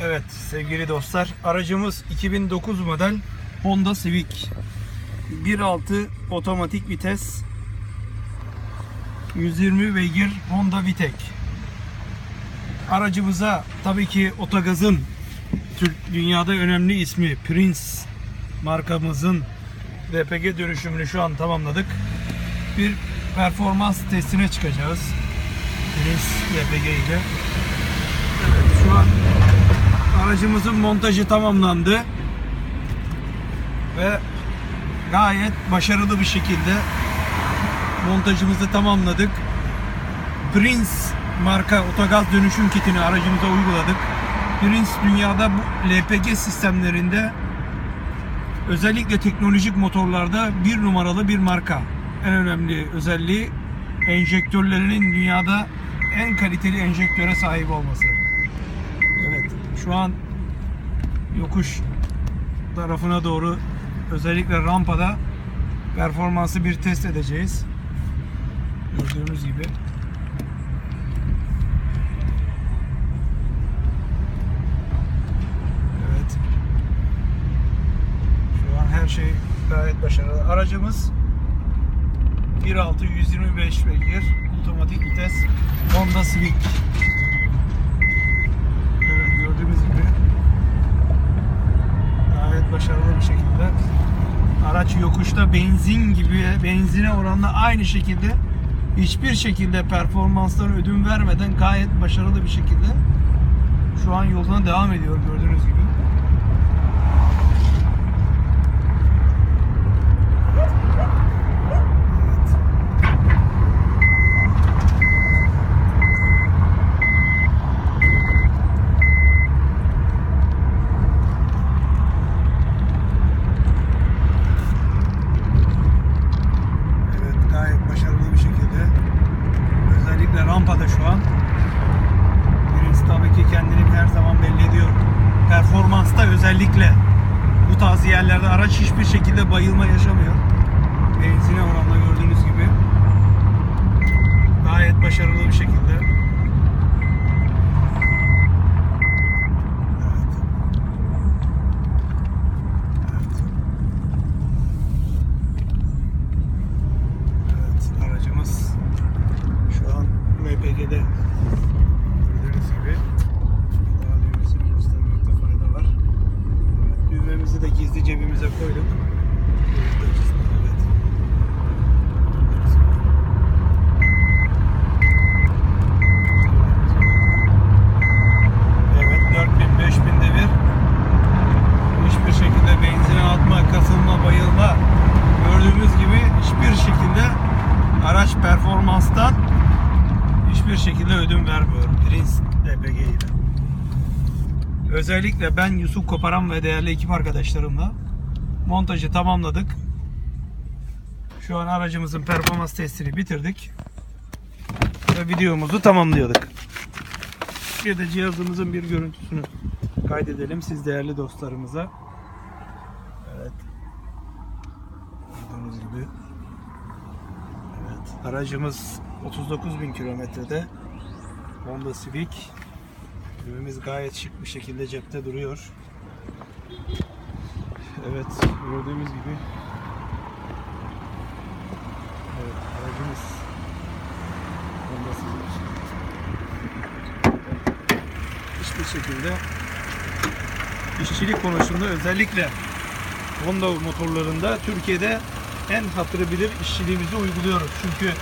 Evet sevgili dostlar aracımız 2009 model Honda Civic 1.6 otomatik vites 120 beygir Honda Vitek aracımıza tabii ki Otogaz'ın Türk dünyada önemli ismi Prince markamızın LPG dönüşümünü şu an tamamladık. Bir performans testine çıkacağız. Prince LPG ile. Evet, şu an aracımızın montajı tamamlandı. Ve gayet başarılı bir şekilde montajımızı tamamladık. Prince marka otogaz dönüşüm kitini aracımıza uyguladık. Prince dünyada bu LPG sistemlerinde özellikle teknolojik motorlarda bir numaralı bir marka. En önemli özelliği enjektörlerinin dünyada en kaliteli enjektöre sahip olması. Şu an yokuş tarafına doğru özellikle rampada performansı bir test edeceğiz. Gördüğünüz gibi. Evet. Şu an her şey gayet başarılı. Aracımız 1.6 125 beygir otomatik vites Honda Civic. Evet gördüğünüz gibi gayet başarılı bir şekilde araç yokuşta benzin gibi benzine oranla aynı şekilde hiçbir şekilde performanstan ödün vermeden gayet başarılı bir şekilde şu an yoluna devam ediyor gördüğünüz gibi. Evet. Evet gayet başarılı bir şekilde. Özellikle rampada şu an. Birisi tabii ki kendini her zaman belli ediyor. Performansta özellikle bu tarz yerlerde araç hiçbir şekilde bayılma yaşamıyor. Benzine oranla gördüğünüz gibi. Gayet başarılı bir şekilde. Evet. Evet. Evet, aracımız şu an MPG'de gördüğünüz gibi daha düğmesini göstermekte fayda var. Evet, düğmemizi de gizli cebimize koyduk. Evet. Gördüğünüz gibi. Evet 4000 5000'de bir hiçbir şekilde benzine atma, kasılma, bayılma gördüğümüz gibi hiçbir şekilde araç performanstan hiçbir şekilde ödün vermiyor Prince LPG ile. Özellikle ben Yusuf Koparan ve değerli ekip arkadaşlarımla montajı tamamladık. Şu an aracımızın performans testini bitirdik. Ve videomuzu tamamlıyorduk. Bir de cihazımızın bir görüntüsünü kaydedelim siz değerli dostlarımıza. Evet. Gördüğünüz gibi. Evet. Aracımız 39 bin kilometrede. Honda Civic. Ürünümüz gayet şık bir şekilde cepte duruyor. Evet. Gördüğümüz gibi. Evet. Aracımız Honda. Hiçbir şekilde işçilik konusunda özellikle Honda motorlarında Türkiye'de en hatırı bilir işçiliğimizi uyguluyoruz. Çünkü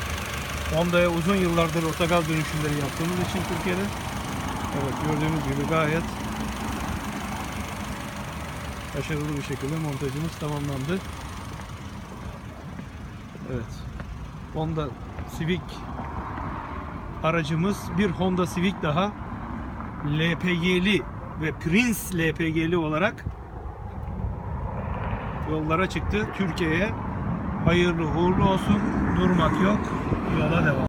Honda'ya uzun yıllardır otogaz dönüşümleri yaptığımız için Türkiye'de evet gördüğünüz gibi gayet başarılı bir şekilde montajımız tamamlandı. Evet. Honda Civic aracımız bir Honda Civic daha LPG'li ve Prince LPG'li olarak yollara çıktı. Türkiye'ye hayırlı uğurlu olsun. Durmak yok. Yola devam.